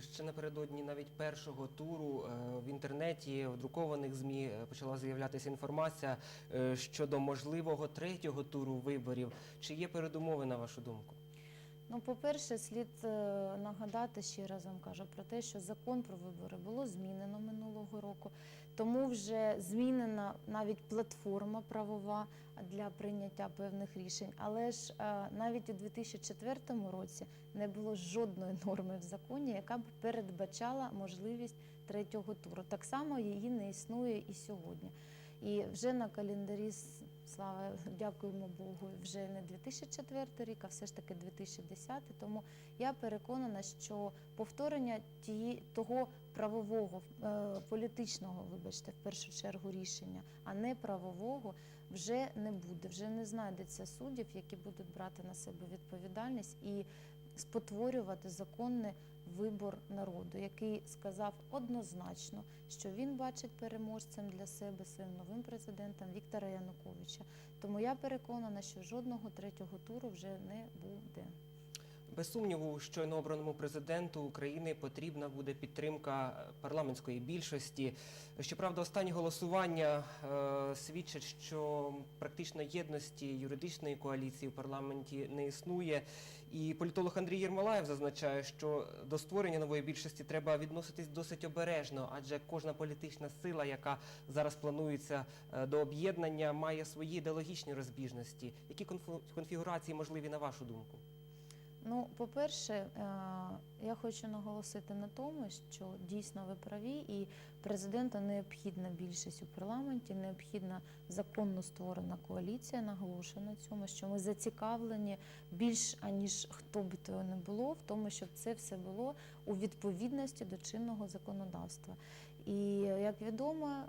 Ще напередодні навіть першого туру е, в інтернеті, в друкованих ЗМІ е, почала з'являтися інформація е, щодо можливого третього туру виборів. Чи є передумови, на вашу думку? Ну, по-перше, слід е, нагадати ще раз вам кажу про те, що закон про вибори було змінено минулого року, тому вже змінена навіть платформа правова для прийняття певних рішень. Але ж е, навіть у 2004 році не було жодної норми в законі, яка б передбачала можливість третього туру. Так само її не існує і сьогодні. І вже на календарі слава дякуємо Богу, вже не 2004 рік, а все ж таки 2010. Тому я переконана, що повторення тії, того правового, е, політичного, вибачте, в першу чергу рішення, а не правового, вже не буде. Вже не знайдеться суддів, які будуть брати на себе відповідальність і спотворювати законний вибор народу, який сказав однозначно, що він бачить переможцем для себе своїм новим президентом Віктора Януковича. Тому я переконана, що жодного третього туру вже не буде. Без сумніву, щойно обраному президенту України потрібна буде підтримка парламентської більшості. Щоправда, останні голосування е, свідчать, що практично єдності юридичної коаліції в парламенті не існує. І політолог Андрій Єрмолаєв зазначає, що до створення нової більшості треба відноситись досить обережно, адже кожна політична сила, яка зараз планується е, до об'єднання, має свої ідеологічні розбіжності. Які конфігурації можливі на вашу думку? Ну, по-перше, е, я хочу наголосити на тому, що дійсно ви праві, і президенту необхідна більшість у парламенті, необхідна законно створена коаліція. Наголошую на цьому, що ми зацікавлені більш аніж хто би то не було, в тому, щоб це все було у відповідності до чинного законодавства. І як відомо,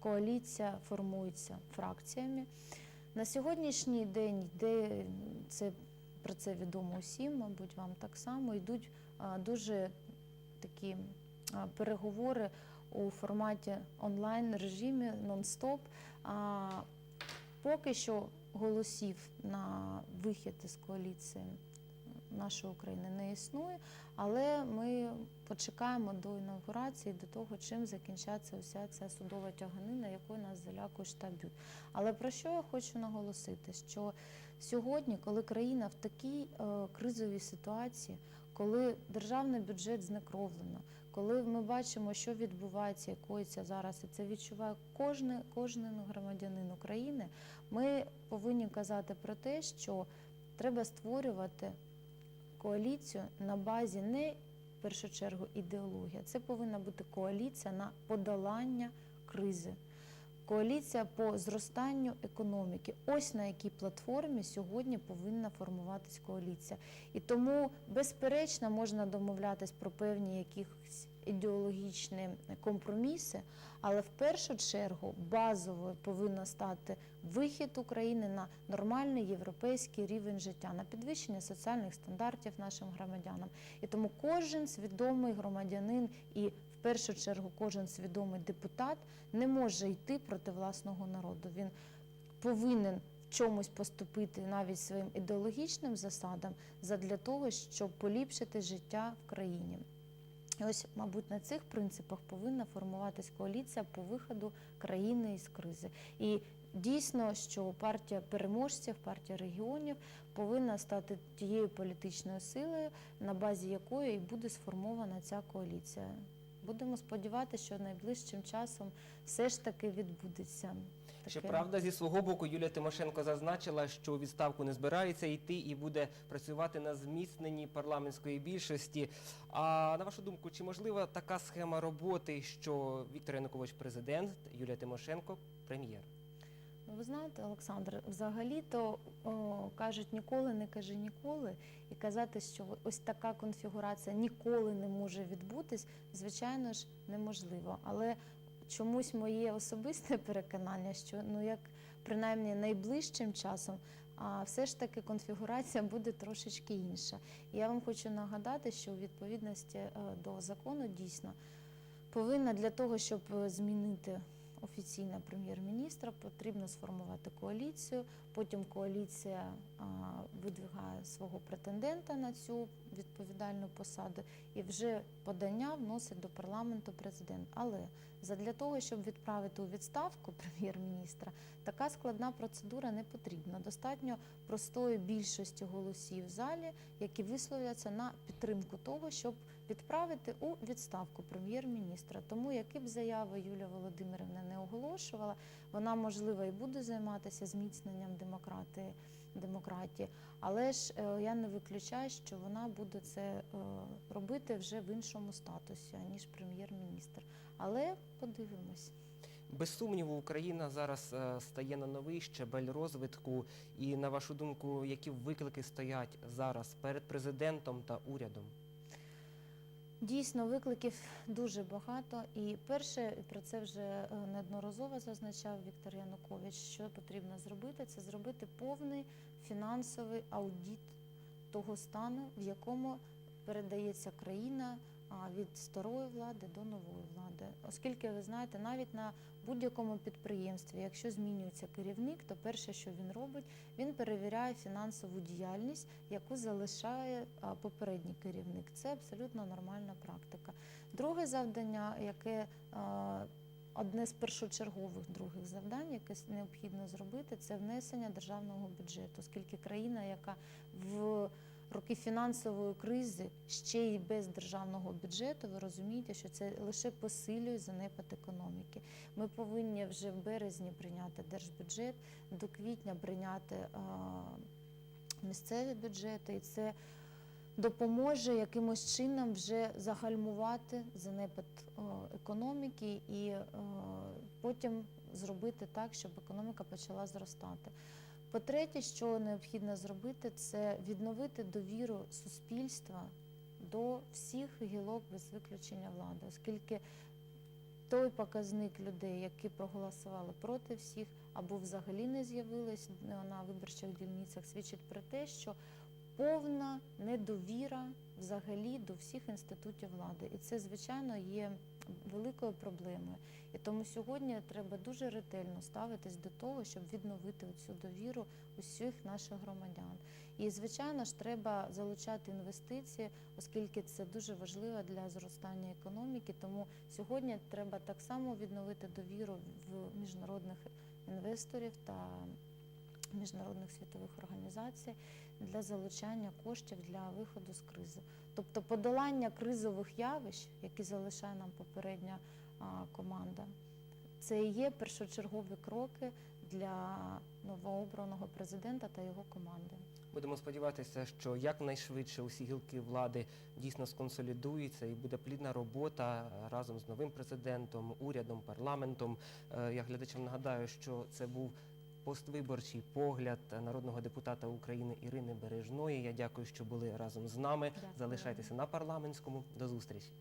коаліція формується фракціями. На сьогоднішній день йде це про це відомо усім, мабуть, вам так само. Йдуть дуже такі переговори у форматі онлайн режимі нон-стоп. Поки що голосів на вихід із коаліції нашої України не існує, але ми почекаємо до інаугурації, до того, чим закінчаться уся ця судова тяганина, якою нас залякує штабют. Але про що я хочу наголосити? Що сьогодні, коли країна в такій е, кризовій ситуації, коли державний бюджет знекровлено, коли ми бачимо, що відбувається, якоїться зараз, і це відчуває кожен, кожен громадянин України, ми повинні казати про те, що треба створювати коаліцію на базі не в першу чергу ідеологія. Це повинна бути коаліція на подолання кризи. Коаліція по зростанню економіки. Ось на якій платформі сьогодні повинна формуватись коаліція. І тому, безперечно, можна домовлятись про певні якісь ідеологічні компроміси, але в першу чергу базовою повинна стати вихід України на нормальний європейський рівень життя, на підвищення соціальних стандартів нашим громадянам. І тому кожен свідомий громадянин і в першу чергу кожен свідомий депутат не може йти проти власного народу. Він повинен в чомусь поступити навіть своїм ідеологічним засадам задля того, щоб поліпшити життя в країні. І ось, мабуть, на цих принципах повинна формуватись коаліція по виходу країни із кризи. І дійсно, що партія переможців, партія регіонів повинна стати тією політичною силою, на базі якої і буде сформована ця коаліція. Будемо сподіватися, що найближчим часом все ж таки відбудеться. Щоправда, зі свого боку Юлія Тимошенко зазначила, що у відставку не збирається йти і буде працювати на зміцненні парламентської більшості. А на вашу думку, чи можлива така схема роботи, що Віктор Янукович президент, Юлія Тимошенко прем'єр? Ви знаєте, Олександр, взагалі-то кажуть ніколи не кажи ніколи, і казати, що ось така конфігурація ніколи не може відбутись, звичайно ж, неможливо. Але чомусь моє особисте переконання, що ну як принаймні найближчим часом, а все ж таки конфігурація буде трошечки інша. Я вам хочу нагадати, що у відповідності е, до закону дійсно повинна для того, щоб е, змінити офіційна прем'єр-міністра, потрібно сформувати коаліцію. Потім коаліція видвигає свого претендента на цю відповідальну посаду, і вже подання вносить до парламенту президент. Але задля того, щоб відправити у відставку прем'єр-міністра, така складна процедура не потрібна. Достатньо простої більшості голосів в залі, які висловляться на підтримку того, щоб відправити у відставку прем'єр-міністра. Тому які б заяви Юлія Володимирівна не оголошувала, вона можливо і буде займатися зміцненням демократії, демократії, але ж е, я не виключаю, що вона буде це е, робити вже в іншому статусі, аніж прем'єр-міністр. Але подивимось. Без сумніву, Україна зараз е, стає на новий щебель розвитку. І на вашу думку, які виклики стоять зараз перед президентом та урядом? Дійсно, викликів дуже багато. І перше, про це вже е, неодноразово зазначав Віктор Янукович, що потрібно зробити, це зробити повний фінансовий аудіт того стану, в якому передається країна від старої влади до нової влади. Оскільки ви знаєте, навіть на будь-якому підприємстві, якщо змінюється керівник, то перше, що він робить, він перевіряє фінансову діяльність, яку залишає попередній керівник. Це абсолютно нормальна практика. Друге завдання, яке одне з першочергових других завдань, яке необхідно зробити, це внесення державного бюджету, оскільки країна, яка в роки фінансової кризи ще й без державного бюджету, ви розумієте, що це лише посилює занепад економіки. Ми повинні вже в березні прийняти держбюджет, до квітня прийняти а, місцеві бюджети, і це допоможе якимось чином вже загальмувати занепад економіки і е, потім зробити так, щоб економіка почала зростати. По-третє, що необхідно зробити, це відновити довіру суспільства до всіх гілок без виключення влади, оскільки той показник людей, які проголосували проти всіх або взагалі не з'явились на виборчих дільницях, свідчить про те, що повна недовіра взагалі до всіх інститутів влади. І це, звичайно, є великою проблемою. І тому сьогодні треба дуже ретельно ставитись до того, щоб відновити цю довіру усіх наших громадян. І, звичайно ж, треба залучати інвестиції, оскільки це дуже важливо для зростання економіки. Тому сьогодні треба так само відновити довіру в міжнародних інвесторів та міжнародних світових організацій для залучання коштів для виходу з кризи. Тобто подолання кризових явищ, які залишає нам попередня команда, це і є першочергові кроки для новообраного президента та його команди. Будемо сподіватися, що якнайшвидше усі гілки влади дійсно сконсолідуються і буде плідна робота разом з новим президентом, урядом, парламентом. Е, Я глядачам нагадаю, що це був поствиборчий погляд народного депутата України Ірини Бережної. Я дякую, що були разом з нами. Дякую. Залишайтеся на парламентському. До зустрічі.